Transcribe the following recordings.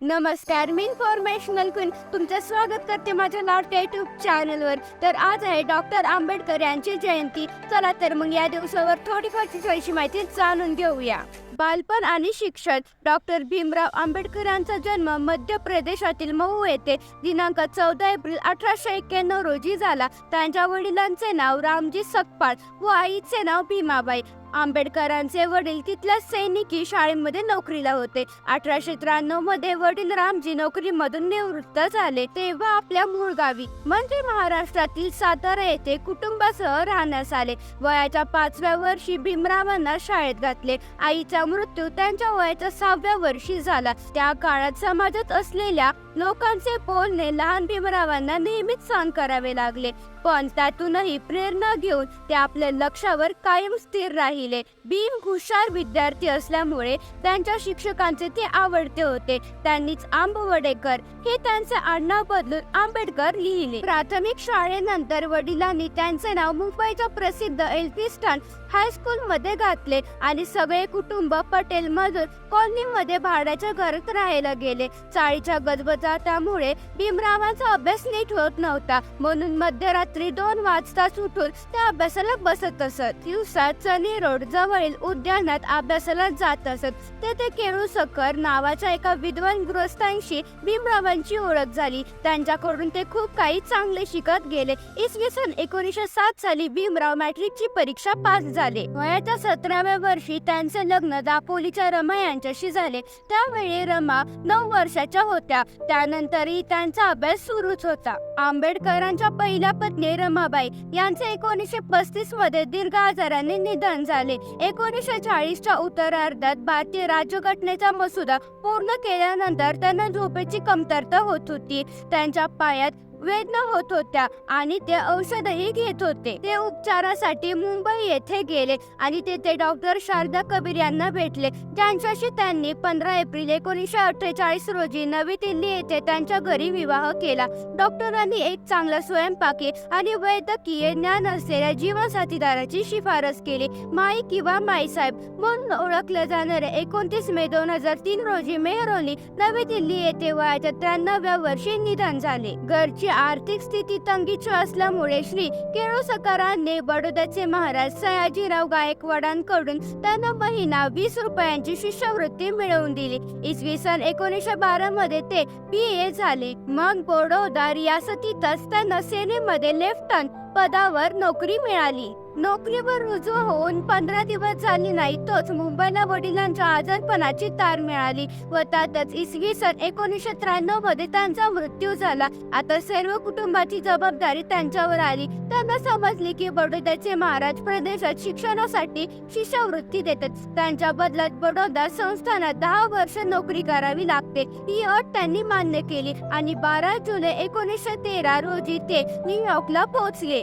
नमस्कार मी informational queen तुमचं स्वागत करते माझ्या लाडक्या युट्यूब चॅनलवर तर आज आहे डॉक्टर आंबेडकर यांची जयंती. चला तर मग या दिवसावर थोडीफार थोडीशी माहिती जाणून घेऊया. बालपण आणि शिक्षण. डॉक्टर भीमराव आंबेडकरांचा जन्म मध्य प्रदेशातील मऊ येथे दिनांक चौदा एप्रिल अठराशे एक्क्याण्णव रोजी झाला. त्यांच्या वडिलांचे नाव रामजी सकपाळ व आईचे नाव भीमाबाई. आंबेडकरांचे वडील तिथल्या सैनिकी शाळेमध्ये नोकरीला होते. अठराशे त्र्याण्णवमध्ये वडील रामजी नोकरीमधून निवृत्त झाले तेव्हा आपल्या मूळ गावी म्हणजे महाराष्ट्रातील सातारा येथे कुटुंबासह राहण्यास आले. वयाच्या पाचव्या वर्षी भीमरावांना शाळेत घातले. आईचा मृत्यू त्यांच्या वयाच्या सहाव्या वर्षी झाला. त्या काळात समाजात असलेल्या लोकांचे बोलणे लहान भीमरावांना नेहमीच सहन करावे लागले. पण त्यातूनही प्रेरणा घेऊन ते आपल्या लक्षावर कायम स्थिर राहिले. भीम हुशार विद्यार्थी असल्यामुळे त्यांच्या शिक्षकांचे ते आवडते होते. त्यांनीच आंबवडेकर हे त्यांचे आडनाव बदलून आंबेडकर लिहिले. प्राथमिक शाळेनंतर वडिलांनी त्यांचे नाव मुंबईच्या प्रसिद्ध एल्फिस्टन हायस्कूल मध्ये घातले आणि सगळे कुटुंब पटेल मजूर कॉलनीमध्ये भाड्याच्या घरात राहायला गेले. चाळीच्या गजबजाटामुळे भीमरावांचा अभ्यास नीट होत नव्हता. म्हणून मध्यरात्री दोन वाजता सुटून त्या अभ्यासाला बसत असत. दिवसात चनी रोड जवळील उद्यानात अभ्यासाला जात असत. तेथे केळू सकर नावाच्या एका विद्वान गृहस्थांशी भीमरावांची ओळख झाली. त्यांच्याकडून ते खूप काही चांगले शिकत गेले. इसवी सन एकोणीसशे सात साली भीमराव मॅट्रिकची परीक्षा पास झाले. वयाच्या सतराव्या वर्षी त्यांचे लग्न दापोलीच्या रमा यांच्याशी झाले. त्यावेळी रमा नऊ वर्षाच्या होत्या. त्यानंतरही त्यांचा अभ्यास सुरूच होता. आंबेडकरांच्या पहिल्या पत्नी रमाबाई यांचे एकोणीसशे पस्तीसमध्ये दीर्घ आजाराने निधन झाले. एकोणीसशे चाळीसच्या उत्तरार्धात भारतीय राज्यघटनेचा मसुदा पूर्ण केल्यानंतर त्यांना झोपेची कमतरता होत होती. त्यांच्या पायात वेदना होत होत्या आणि ते औषधही घेत होते. ते उपचारासाठी मुंबई येथे गेले आणि तेथे डॉक्टर शारदा कबीर यांना भेटले. त्यांच्याशी त्यांनी पंधरा एप्रिल एकोणीसशे अठ्ठेचाळीस रोजी नवी दिल्ली येथे त्यांच्या घरी विवाह केला. डॉक्टरांनी एक चांगला स्वयंपाकी आणि वैद्यकीय ज्ञान असलेल्या जीवनसाथीदाराची शिफारस केली. माई किंवा माईसाहेब म्हणून ओळखलं जाणारे एकोणतीस मे दोन हजार तीन रोजी मेहरोली नवी दिल्ली येथे वयाच्या त्र्याण्णव्या वर्षी निधन झाले. घरची आर्थिक स्थिती तंगीची असल्यामुळे श्री केळुसकरांनी बडोद्याचे महाराज सयाजीराव गायकवाडांकडून त्यांना महिना वीस रुपयांची शिष्यवृत्ती मिळवून दिली. इसवी सन एकोणीसशे बारा मध्ये ते पी ए झाले. मग बडोदा रियासतीतच त्यांना सेनेमध्ये लेफ्टनंट पदावर नोकरी मिळाली. नोकरीवर रुजू होऊन पंधरा दिवस झाली नाही तोच मुंबईला वडिलांच्या आजारपणाची तार मिळाली. व त्यातच इसवी सन एकोणीसशे त्र्याण्णवमध्ये त्यांचा मृत्यू झाला. आता सर्व कुटुंबाची जबाबदारी त्यांच्यावर आली. त्यांना समजले की बडोद्याचे महाराज प्रदेशात शिक्षणासाठी शिष्यवृत्ती देतात. त्यांच्या बदल्यात बडोदा संस्थानात दहा वर्ष नोकरी करावी लागते. ही अट त्यांनी मान्य केली आणि बारा जुलै एकोणीसशे तेरा रोजी ते न्यूयॉर्कला पोहोचले.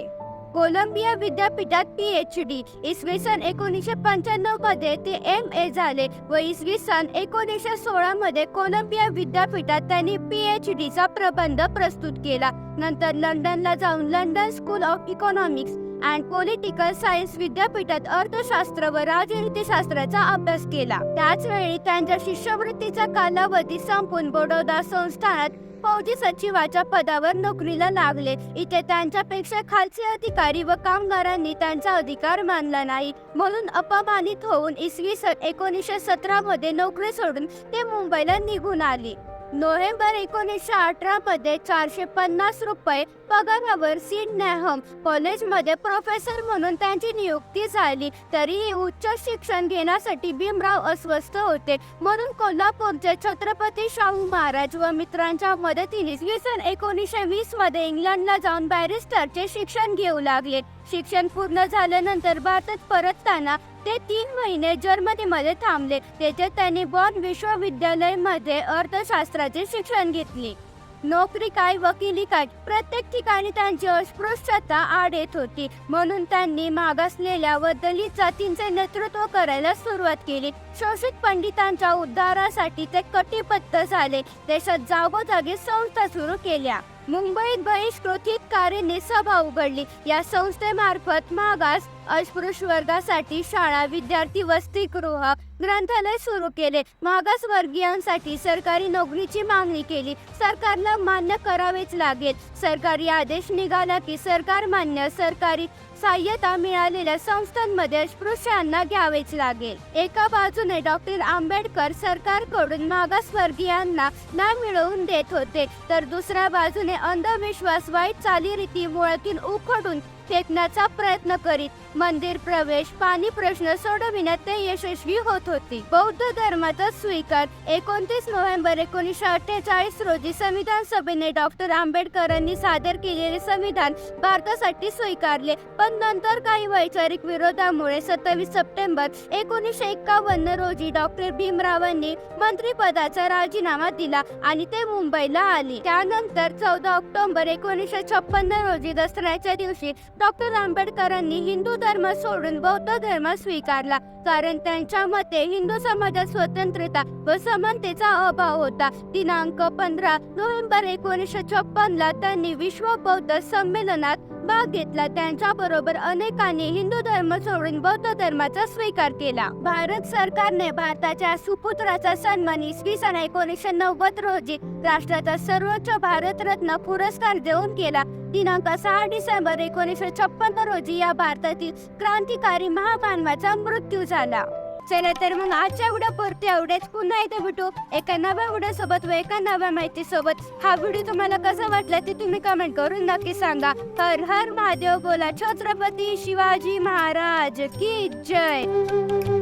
कोलंबिया विद्यापीठात पी एच डी इसवी सन एकोणीसशे पंच्याण्णवमध्ये ते एम ए झाले व इसवी सन एकोणीसशे सोळा मध्ये कोलंबिया विद्यापीठात त्यांनी पी एच डीचा प्रबंध प्रस्तुत केला. नंतर लंडनला जाऊन London school of economics and political science विद्यापीठात अर्थशास्त्र व राजनीतीशास्त्राचा अभ्यास केला. त्याच वेळी त्यांच्या शिष्यवृत्तीचा कालावधी संपून बडोदा संस्थानात फौजी सचिवाच्या पदावर नोकरीला लागले. इथे त्यांच्यापेक्षा खालचे अधिकारी व कामगारांनी त्यांचा अधिकार मानला नाही. म्हणून अपमानित होऊन इसवी सन एकोणीसशे सतरा मध्ये नोकरी सोडून ते मुंबईला निघून आली. नोव्हेंबर एकोणीसशे अठरा मध्ये चारशे पन्नास रुपये पगारावर सीड नॅहम कॉलेजमध्ये प्रोफेसर म्हणून त्यांची नियुक्ती झाली. तरीही उच्च शिक्षण घेण्यासाठी भीमराव अस्वस्थ होते. म्हणून कोल्हापूरचे छत्रपती शाहू महाराज व मित्रांच्या मदतीने इसवी सन एकोणीसशे वीसमध्ये इंग्लंडला जाऊन बॅरिस्टरचे शिक्षण घेऊ लागले. शिक्षण पूर्ण झाल्यानंतर भारतात परतताना ते तीन महिने जर्मनीमध्ये थांबले. तेथे त्यांनी बॉन विश्वविद्यालयमध्ये अर्थशास्त्राचे शिक्षण घेतले. नोकरी काय वकिली काय प्रत्येक ठिकाणी त्यांची अस्पृश्यता आड येत होती. म्हणून त्यांनी मागासलेल्या व दलित जातींचे नेतृत्व करायला सुरुवात केली. शोषित पंडितांच्या उद्धारासाठी ते कटिबद्ध झाले. देशात जागोजागी संस्था सुरू केल्या. मुंबईत बहिष्कृत हितकारींनी सभा उघडली. या संस्थेमार्फत मागास अस्पृश्य वर्गासाठी शाळा विद्यार्थी वसतिगृह ग्रंथालय सुरू केले. मागासवर्गीयांसाठी सरकारी नोकरीची मागणी केली. सरकारला मान्य करावेच लागेल. सरकारी आदेश निघाला की सरकार मान्य सरकारी सहाय्यता मिळालेल्या संस्थांमध्ये अस्पृश्यांना घ्यावेच लागेल. एका बाजूने डॉक्टर आंबेडकर सरकारकडून मागासवर्गीयांना ना मिळवून देत होते तर दुसऱ्या बाजूने अंधविश्वास वाईट चालीरीती मुळातून उखडून फेकण्याचा प्रयत्न करीत. मंदिर प्रवेश पाणी प्रश्न सोडविण्यात ते यशस्वी होत होती. बौद्ध धर्माचा स्वीकार एकोणतीस नोव्हेंबर एकोणीसशे अठ्ठेचाळीस रोजी संविधान सभेने डॉक्टर आंबेडकरांनी सादर केलेले संविधान भारतासाठी स्वीकारले. पण नंतर काही वैचारिक विरोधामुळे सत्तावीस सप्टेंबर एकोणीसशे एकावन्न रोजी डॉक्टर भीमरावांनी मंत्रिपदाचा राजीनामा दिला आणि ते मुंबईला आले. त्यानंतर चौदा ऑक्टोबर एकोणीसशे छप्पन्न रोजी दसऱ्याच्या दिवशी डॉक्टर आंबेडकरांनी हिंदू धर्म सोडून बौद्ध धर्म स्वीकारला कारण त्यांच्या मते हिंदू समाजात स्वतंत्रता व समानतेचा अभाव होता. दिनांक पंधरा नोव्हेंबर एकोणीसशे छप्पन ला त्यांनी विश्व बौद्ध संमेलनात भाग घेतला. त्यांच्या बरोबर अनेकांनी हिंदू धर्म सोडून बौद्ध धर्माचा स्वीकार केला. भारत सरकारने भारताच्या सुपुत्राचा सन्मान इसवी सन एकोणीसशे नव्वद रोजी राष्ट्राचा सर्वोच्च भारतरत्न पुरस्कार देऊन केला. दिनांक सहा डिसेंबर एकोणीसशे छप्पन्न रोजी या भारतातील क्रांतिकारी महामानवाचा मृत्यू झाला. चला तर मग आजच्या व्हिडिओ पुरते एवढेच. पुन्हा इथे भेटू एका नव्या व्हिडिओ सोबत व एका नव्या माहिती सोबत हा व्हिडिओ तुम्हाला कसा वाटला ते तुम्ही कमेंट करून नक्की सांगा. हर हर महादेव बोला छत्रपती शिवाजी महाराज की जय.